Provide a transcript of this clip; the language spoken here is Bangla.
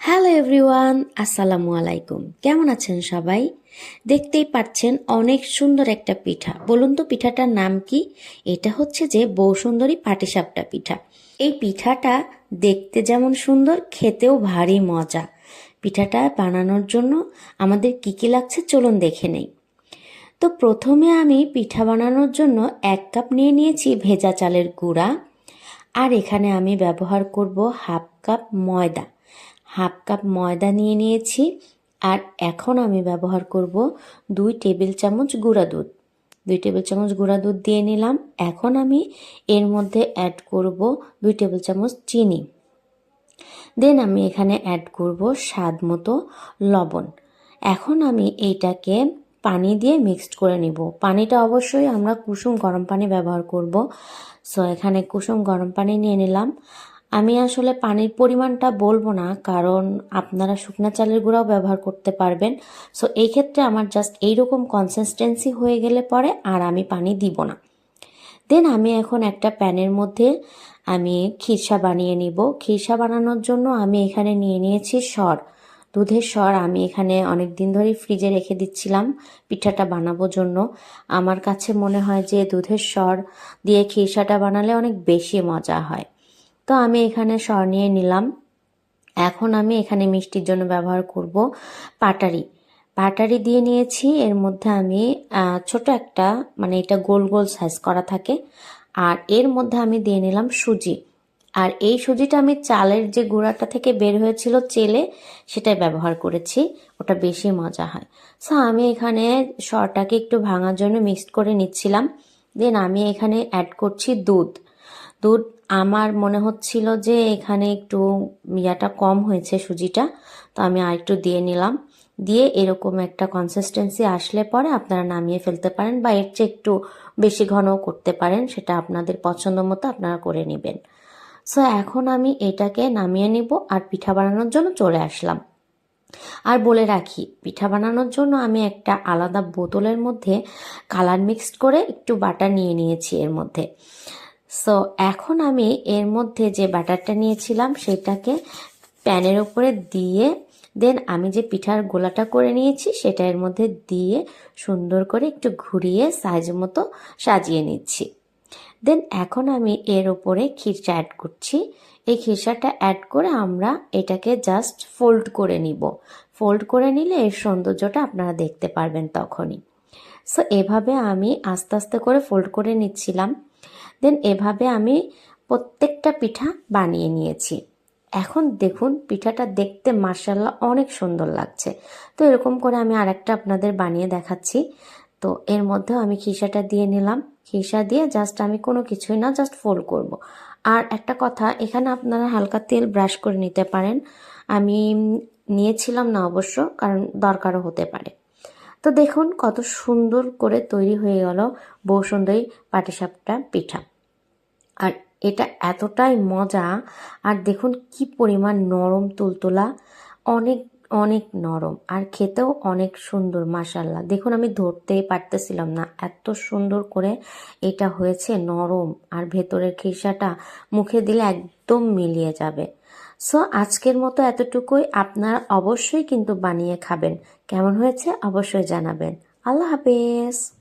হ্যালো এভরিওয়ান আসসালামু আলাইকুম কেমন আছেন সবাই? দেখতেই পাচ্ছেন অনেক সুন্দর একটা পিঠা। বলুন তো পিঠাটার নাম কি? এটা হচ্ছে যে বউ সুন্দরী পাটিসাপটা পিঠা। এই পিঠাটা দেখতে যেমন সুন্দর, খেতেও ভারী মজা। পিঠাটা বানানোর জন্য আমাদের কি কি লাগছে চলুন দেখে নেই। তো প্রথমে আমি পিঠা বানানোর জন্য এক কাপ নিয়ে নিয়েছি ভেজা চালের গুঁড়া। আর এখানে আমি ব্যবহার করব হাফ কাপ ময়দা। হাফ কাপ ময়দা নিয়ে নিয়েছি আর এখন আমি ব্যবহার করব দুই টেবিল চামচ গুঁড়া দুধ। দুই টেবিল চামচ গুঁড়া দুধ দিয়ে নিলাম। এখন আমি এর মধ্যে অ্যাড করব দুই টেবিল চামচ চিনি। দেন আমি এখানে অ্যাড করব স্বাদ মতো লবণ। এখন আমি এইটাকে পানি দিয়ে মিক্সড করে নিব। পানিটা অবশ্যই আমরা কুসুম গরম পানি ব্যবহার করব। সো এখানে কুসুম গরম পানি নিয়ে নিলাম। আমি আসলে পানির পরিমাণটা বলব না, কারণ আপনারা শুকনা চালের গুঁড়াও ব্যবহার করতে পারবেন। সো এই ক্ষেত্রে আমার জাস্ট এইরকম কনসিস্টেন্সি হয়ে গেলে পরে আর আমি পানি দিব না। দেন আমি এখন একটা প্যানের মধ্যে আমি খিরসা বানিয়ে নিব। খিরসা বানানোর জন্য আমি এখানে নিয়ে নিয়েছি সর। দুধের সর আমি এখানে অনেক দিন ধরেই ফ্রিজে রেখে দিচ্ছিলাম, পিঠাটা বানাবো জন্য। আমার কাছে মনে হয় যে দুধের সর দিয়ে খিরসাটা বানালে অনেক বেশি মজা হয়। তো আমি এখানে সর নিয়ে নিলাম। এখন আমি এখানে মিষ্টির জন্য ব্যবহার করব পাটারি। পাটারি দিয়ে নিয়েছি, এর মধ্যে আমি ছোট একটা মানে এটা গোল গোল সাইজ করা থাকে। আর এর মধ্যে আমি দিয়ে নিলাম সুজি। আর এই সুজিটা আমি চালের যে গুঁড়াটা থেকে বের হয়েছিল চেলে, সেটাই ব্যবহার করেছি। ওটা বেশি মজা হয়। সো আমি এখানে সরটাকে একটু ভাঙার জন্য মিক্সড করে নিচ্ছিলাম। দেন আমি এখানে অ্যাড করছি দুধ। দুধ আমার মনে হচ্ছিল যে এখানে একটু ইয়াটা কম হয়েছে সুজিটা, তো আমি আর একটু দিয়ে নিলাম। দিয়ে এরকম একটা কনসিস্টেন্সি আসলে পরে আপনারা নামিয়ে ফেলতে পারেন বা এর চেয়ে একটু বেশি ঘনও করতে পারেন, সেটা আপনাদের পছন্দ মতো আপনারা করে নেবেন। সো এখন আমি এটাকে নামিয়ে নিব আর পিঠা বানানোর জন্য চলে আসলাম। আর বলে রাখি, পিঠা বানানোর জন্য আমি একটা আলাদা বোতলের মধ্যে কালার মিক্সড করে একটু বাটার নিয়ে নিয়েছি এর মধ্যে। সো এখন আমি এর মধ্যে যে বাটারটা নিয়েছিলাম, সেটাকে প্যানের উপরে দিয়ে দেন আমি যে পিঠার গোলাটা করে নিয়েছি, সেটা এর মধ্যে দিয়ে সুন্দর করে একটু ঘুরিয়ে সাইজ মতো সাজিয়ে নিচ্ছি। দেন এখন আমি এর ওপরে খিরচা অ্যাড করছি। এই খিরচাটা অ্যাড করে আমরা এটাকে জাস্ট ফোল্ড করে নিব। ফোল্ড করে নিলে এর সৌন্দর্যটা আপনারা দেখতে পারবেন তখনই। সো এভাবে আমি আস্তে আস্তে করে ফোল্ড করে নিচ্ছিলাম। দেন এভাবে আমি প্রত্যেকটা পিঠা বানিয়ে নিয়েছি। এখন দেখুন, পিঠাটা দেখতে মার্শাল্লাহ অনেক সুন্দর লাগছে। তো এরকম করে আমি আরেকটা আপনাদের বানিয়ে দেখাচ্ছি। তো এর মধ্যেও আমি খিসাটা দিয়ে নিলাম। খিসা দিয়ে জাস্ট আমি কোনো কিছুই না জাস্ট ফোল্ড করব। আর একটা কথা, এখানে আপনারা হালকা তেল ব্রাশ করে নিতে পারেন। আমি নিয়েছিলাম না অবশ্য, কারণ দরকারও হতে পারে। তো দেখুন কত সুন্দর করে তৈরি হয়ে গেল বউ সুন্দরী পাটিসাপটা পিঠা। আর এটা এতটাই মজা। আর দেখুন কি পরিমাণ নরম তুলতুলা। অনেক অনেক নরম। আর খেতেও অনেক সুন্দর মাসাল্লাহ দেখুন আমি ধরতেই পারতেছিলাম না এত সুন্দর করে এটা হয়েছে নরম। আর ভেতরের খিসাটা মুখে দিলে একদম মিলিয়ে যাবে। সো, আজকের মতো এতটুকুই। আপনারা অবশ্যই কিন্তু বানিয়ে খাবেন। কেমন হয়েছে অবশ্যই জানাবেন। আল্লাহ হাফেজ।